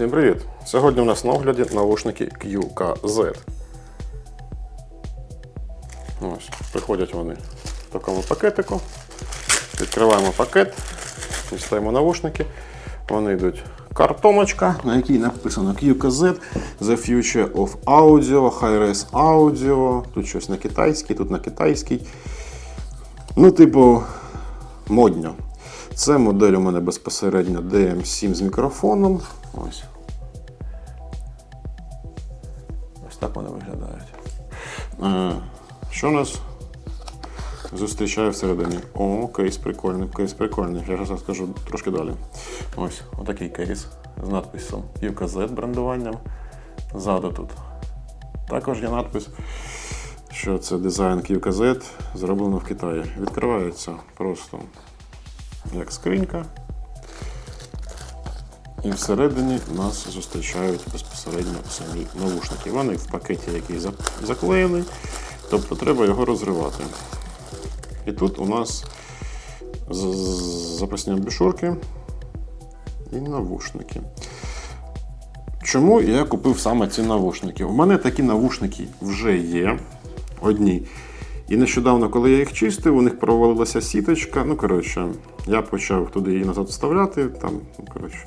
Всім привіт! Сьогодні у нас на огляді наушники QKZ. Ось, приходять вони в такому пакетику. Відкриваємо пакет, дістаємо наушники. Вони йдуть картоночка, на якій написано QKZ, The Future of Audio, Hi-Res Audio. Тут щось на китайській, тут на китайській. Ну, типу, модньо. Це модель у мене безпосередньо DM7 з мікрофоном. Ось. Так вони виглядають. Е, Що у нас зустрічає всередині? О, кейс прикольний, кейс прикольний. Я зараз скажу трошки далі. Ось, отакий кейс з надписом UKZ брендуванням. Ззаду тут також є надпис, що це дизайн QKZ зроблено в Китаї. Відкривається просто як скринька. І всередині нас зустрічають безпосередньо самі навушники. Вони в пакеті, який заклеєний, тобто треба його розривати. І тут у нас запасні амбушурки і навушники. Чому я купив саме ці навушники? У мене такі навушники вже є. Одні. І нещодавно, коли я їх чистив, у них провалилася сіточка. Ну, коротше, я почав туди її назад вставляти. Там, ну, коротше,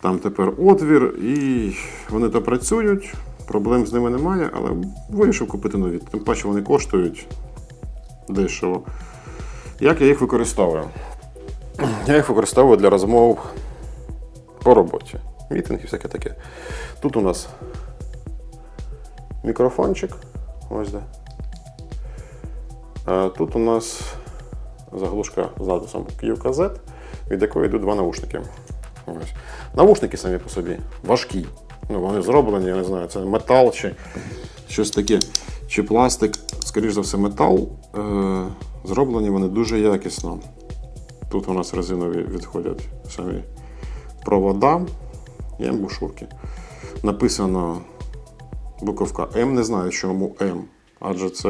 там тепер отвір, і вони то працюють, проблем з ними немає, але вирішив купити нові. Тим паче вони коштують дешево. Як я їх використовую? Я їх використовую для розмов по роботі. Мітинг і всяке таке. Тут у нас мікрофончик. Ось де. А тут у нас заглушка з надписом QKZ, від якої йдуть два наушники. Ось. Наушники самі по собі важкі. Ну, вони зроблені, я не знаю, це метал чи щось таке, чи пластик, скоріш за все, метал. Е- зроблені вони дуже якісно. Тут у нас резинові відходять самі провода і амбушурки. Написано буковка М, не знаю, чому М. Адже це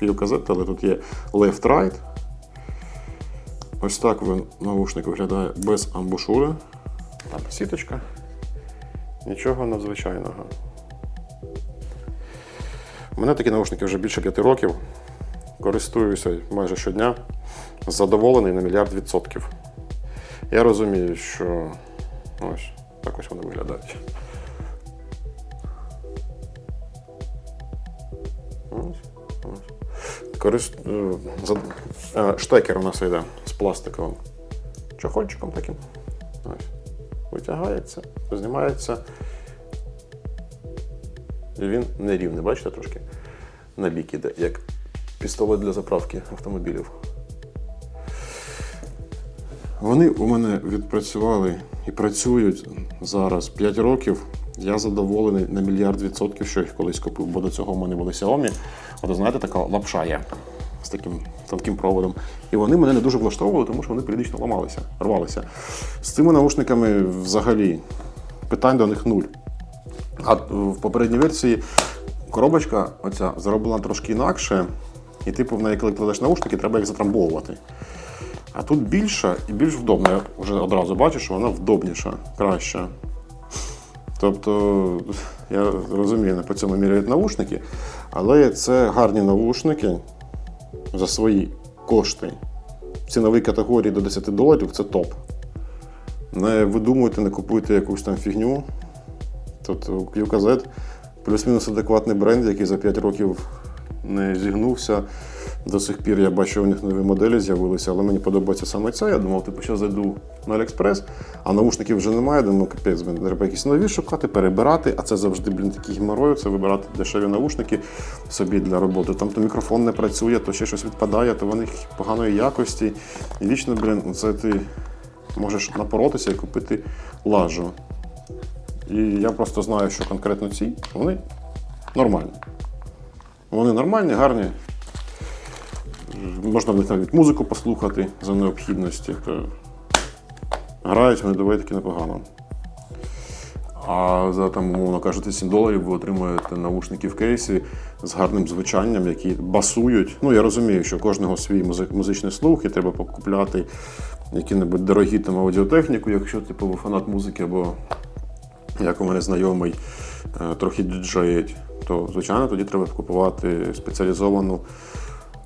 QKZ, але тут є left-right. Ось так він наушник виглядає без амбушури. Там сіточка. Нічого надзвичайного. У мене такі наушники вже більше 5 років. Користуюся майже щодня. Задоволений на мільярд відсотків. Я розумію, що ось так ось вони виглядають. Ось, ось. Корист... за- е, Штекер у нас йде з пластиковим чохольчиком таким. Ось. Витягається, знімається. І він нерівний, бачите, трошки на бік іде, як пістолет для заправки автомобілів. Вони у мене відпрацювали і працюють зараз 5 років. Я задоволений на мільярд відсотків, що їх колись купив, бо до цього в мене були Xiaomi. От знаєте, така лапша є з таким тонким проводом. І вони мене не дуже влаштовували, тому що вони періодично ламалися, рвалися. З цими наушниками взагалі питань до них нуль. А в попередній версії коробочка оця зроблена трошки інакше, і типу в неї, коли кладеш наушники, треба їх затрамбовувати. А тут більша і більш вдобна. Я вже одразу бачу, що вона вдобніша, краща. Тобто, я розумію, не по цьому міряють наушники, але це гарні наушники за свої кошти. В ціновій категорії до 10 доларів це топ. Не видумуйте, не купуйте якусь там фігню. Тобто QKZ плюс-мінус адекватний бренд, який за 5 років не зігнувся. До сих пір я бачу, у них нові моделі з'явилися, але мені подобається саме ця. Я думав, типу, що зайду на Aliexpress, а наушників вже немає. Думаю, капець, треба якісь нові шукати, перебирати, а це завжди, блін, такий геморрой, це вибирати дешеві наушники собі для роботи. Там то мікрофон не працює, то ще щось відпадає, то вони поганої якості. І вічно, блін, це ти можеш напоротися і купити лажу. І я просто знаю, що конкретно ці, вони нормальні. Вони нормальні, гарні. Можна в них навіть музику послухати за необхідності. Грають вони доволі таки непогано. А за там, умовно кажучи, 7 доларів ви отримуєте наушники в кейсі з гарним звучанням, які басують. Ну, я розумію, що кожного свій музичний слух, і треба покупляти які-небудь дорогі там аудіотехніку, якщо типу фанат музики або як у мене знайомий е, трохи діджеїть, то звичайно тоді треба купувати спеціалізовану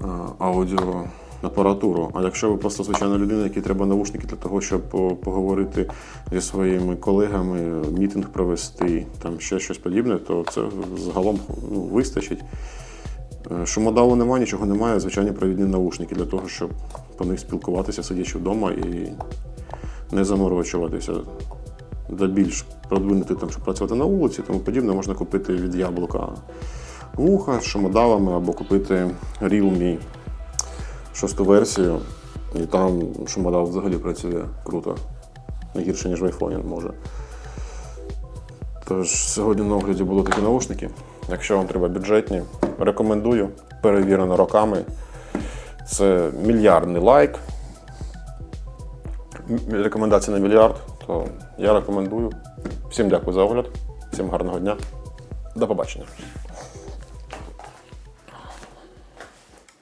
е, аудіоапаратуру. А якщо ви просто звичайна людина, якій треба навушники для того, щоб поговорити зі своїми колегами, мітинг провести, там ще щось подібне, то це загалом ну, вистачить. Е, Шумодаву немає, нічого немає, звичайні провідні наушники для того, щоб по них спілкуватися, сидячи вдома і не заморочуватися. Для більш продвинути, там, щоб працювати на вулиці, тому подібне, можна купити від яблука вуха з шумодавами або купити Realme шосту версію, і там шумодав взагалі працює круто. Не гірше, ніж в айфоні може. Тож сьогодні на огляді були такі наушники. Якщо вам треба бюджетні, рекомендую. Перевірено роками. Це мільярдний лайк. Рекомендація на мільярд, то я рекомендую. Всім дякую за огляд, всім гарного дня. До побачення.